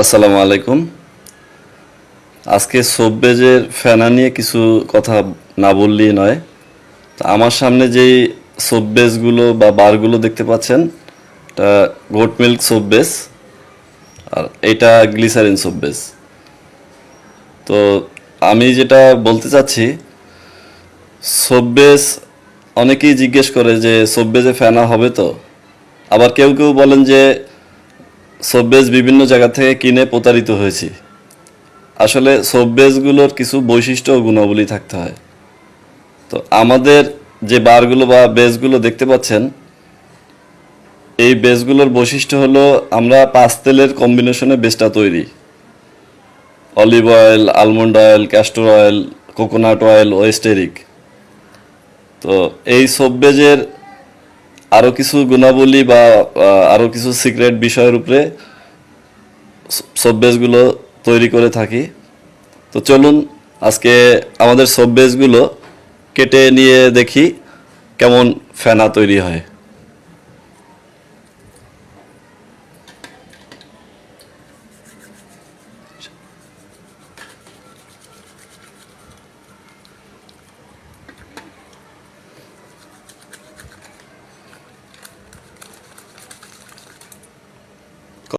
আসসালামু আলাইকুম। আজকে সোববেজের ফেনা নিয়ে কিছু কথা না বললেই নয়। তা আমার সামনে যেই সোববেজগুলো বা বারগুলো দেখতে পাচ্ছেন, এটা গোট মিল্ক সোববেজ আর এটা গ্লিসারিন সোববেজ তো আমি যেটা বলতে চাচ্ছি সোববেজ অনেকেই জিজ্ঞেস করে যে সোববেজে ফেনা হবে তো? আবার কেউ কেউ বলেন যে সববেজ বিভিন্ন জায়গা থেকে কিনে প্রতারিত হয়েছি। আসলে সববেজগুলোর কিছু বৈশিষ্ট্য ও গুণাবলী থাকতে হয়। তো আমাদের যে বারগুলো বা বেজগুলো দেখতে পাচ্ছেন, এই বেজগুলোর বৈশিষ্ট্য হলো আমরা পাঁচ তেলের কম্বিনেশনে বেজটা তৈরি। Olive oil almond oil castor oil coconut oil ওয়েস্টেরিক তো এই সববেজের আরও কিছু গুণাবলী বা আরও আরও কিছু সিক্রেট বিষয়ের উপরে সববেজগুলো তৈরি করে থাকি। তো চলুন, আজকে আমাদের সববেজগুলো কেটে নিয়ে দেখি কেমন ফেনা তৈরি হয়।